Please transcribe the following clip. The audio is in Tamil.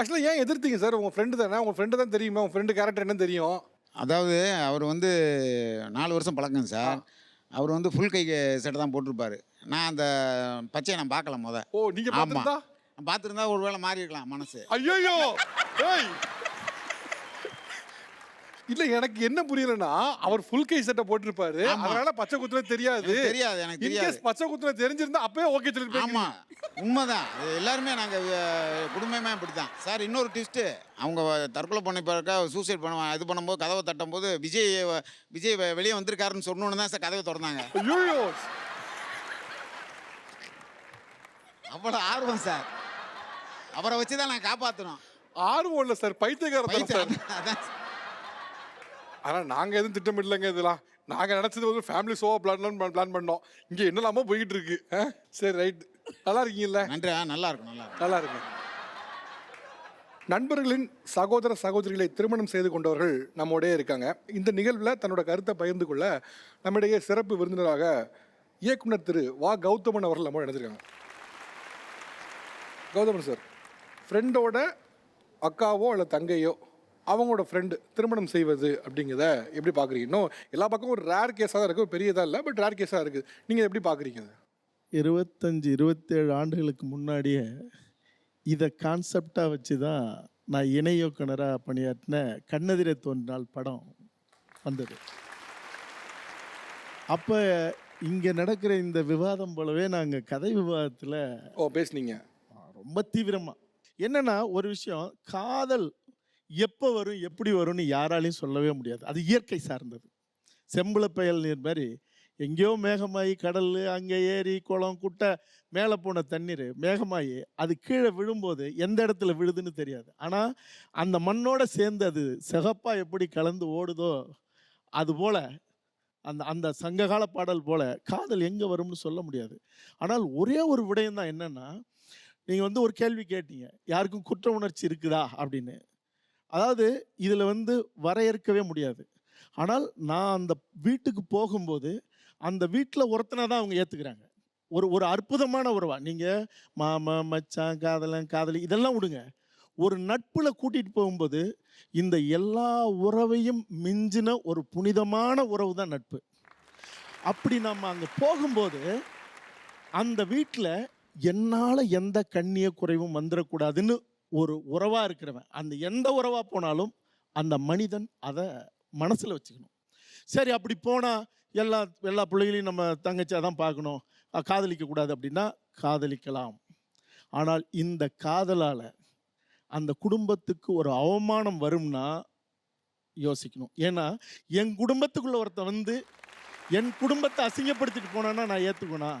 ஆக்சுவலாக ஏன் எதிர்த்தீங்க சார் உங்கள் ஃப்ரெண்டு தானே? உங்கள் ஃப்ரெண்டு தான் தெரியுமா? உங்கள் ஃப்ரெண்டு கேரக்டர் என்னன்னு தெரியும். அதாவது அவர் வந்து நாலு வருஷம் பழக்கம் சார் அவர் வந்து ஃபுல் கை சட்டை தான் போட்டிருப்பாரு. நான் அந்த பச்சையை நான் பார்க்கல முத. ஓ நீங்கள் ஆமாம் பார்த்துருந்தா? பார்த்துருந்தா ஒரு வேளை மாறி இருக்கலாம் மனசு ஐயோ இல்ல எனக்கு என்ன புரியலன்னா அவர் ஃபுல் கை சட்டை போட்டிருப்பாரு. ஆமா. அதனால பச்சை குத்துன தெரியாது. தெரியாது எனக்கு தெரியாது. பச்சை குத்துன தெரிஞ்சிருந்தா அப்பவே ஓகே சொல்லிருப்பீங்க ஆமாம் உண்மைதான். எல்லாருமே நாங்கள் குடும்பமே இப்படி தான் சார் இன்னொரு ட்விஸ்ட்டு அவங்க தற்கொலை பண்ணி பிறக்க சூசைட் பண்ணுவாங்க இது பண்ணும்போது கதவை தட்டும்போது விஜய் விஜய் வெ- வெளியே வந்திருக்காருன்னு சொன்னோன்னு தான் சார் கதவை திறந்தாங்க. ஐயோ! அவ்வளோ ஆர்வம் சார். அவரை வச்சு தான் நான் காப்பாற்றணும் ஆர்வம் இல்ல சார் பைத்தியக்காரத்தனம் சார். அதான் ஆனா நாங்க எதுவும் திட்டமிடலங்க இதெல்லாம். நாங்க நினைச்சது வந்து ஃபேமிலி ஷோவா பிளான் பிளான் பண்ணோம். இங்க என்னலாமோ போயிட்டு இருக்கு ஆ? சரி ரைட் நல்லா இருக்கீங்கல்ல? நன்றி நல்லா இருக்கும் நல்லா நல்லா இருக்கு நண்பர்களின் சகோதர சகோதரிகளை திருமணம் செய்து கொண்டவர்கள் நம்மோடயே இருக்காங்க. இந்த நிகழ்வில் தன்னோட கருத்தை பகிர்ந்து கொள்ள நம்மிடையே சிறப்பு விருந்தினராக இயக்குனர் திரு வா. கௌதமன் அவர்கள் நம்ம இணைஞ்சிருக்காங்க. கௌதமன் சார் ஃப்ரெண்டோட அக்காவோ அல்ல தங்கையோ அவங்களோட ஃப்ரெண்டு திருமணம் செய்வது அப்படிங்கிறத எப்படி பார்க்குறீங்க இன்னும் எல்லா பக்கமும் ஒரு ரேர் கேஸாக தான் இருக்குது பெரியதாக இல்லை பட் ரேர் கேஸாக இருக்குது நீங்கள் எப்படி பார்க்குறீங்க இருபத்தஞ்சி இருபத்தேழு ஆண்டுகளுக்கு முன்னாடியே இதை கான்செப்டாக வச்சு தான் நான் இணை இயக்குனராக பணியாற்றின கண்ணெதிரே தோன்றினால் படம் வந்தது. அப்போ இங்கே நடக்கிற இந்த விவாதம் போலவே நாங்கள் கதை விவாதத்தில் ஓ பேசுனீங்க. ரொம்ப தீவிரமாக என்னன்னா ஒரு விஷயம் காதல் எப்போ வரும் எப்படி வரும்னு யாராலையும் சொல்லவே முடியாது. அது இயற்கை சார்ந்தது. செம்புல பயல் நீர் மாதிரி எங்கேயோ மேகமாயி கடல் அங்கே ஏரி குளம் குட்டை மேலே போன தண்ணீர் மேகமாயி அது கீழே விழும்போது எந்த இடத்துல விழுதுன்னு தெரியாது. ஆனால் அந்த மண்ணோடு சேர்ந்து அது சிகப்பாக எப்படி கலந்து ஓடுதோ அதுபோல் அந்த அந்த சங்ககால பாடல் போல் காதல் எங்கே வரும்னு சொல்ல முடியாது. ஆனால் ஒரே ஒரு விடயம் தான் நீங்கள் வந்து ஒரு கேள்வி கேட்டீங்க யாருக்கும் குற்ற உணர்ச்சி இருக்குதா அப்படின்னு. அதாவது இதில் வந்து வரையறுக்கவே முடியாது. ஆனால் நான் அந்த வீட்டுக்கு போகும்போது அந்த வீட்டில் ஒருத்தனை தான் அவங்க ஏற்றுக்கிறாங்க ஒரு ஒரு அற்புதமான உறவா. நீங்கள் மாமா மச்சான் காதலன் காதலி இதெல்லாம் விடுங்க. ஒரு நட்பில் கூட்டிகிட்டு போகும்போது இந்த எல்லா உறவையும் மிஞ்சின ஒரு புனிதமான உறவு தான் நட்பு. அப்படி நம்ம அங்கே போகும்போது அந்த வீட்டில் என்னால் எந்த கண்ணிய குறைவும் வந்துடக்கூடாதுன்னு ஒரு உறவாக இருக்கிறவன் அந்த எந்த உறவாக போனாலும் அந்த மனிதன் அதை மனசில் வச்சுக்கணும். சரி அப்படி போனால் எல்லா எல்லா பிள்ளைகளையும் நம்ம தங்கச்சியாக தான் பார்க்கணும். காதலிக்கக்கூடாது அப்படின்னா காதலிக்கலாம். ஆனால் இந்த காதலால் அந்த குடும்பத்துக்கு ஒரு அவமானம் வரும்னா யோசிக்கணும். ஏன்னா என் குடும்பத்துக்குள்ளே ஒருத்தன் வந்து என் குடும்பத்தை அசிங்கப்படுத்திட்டு போனேன்னா நான் ஏற்றுக்கணும்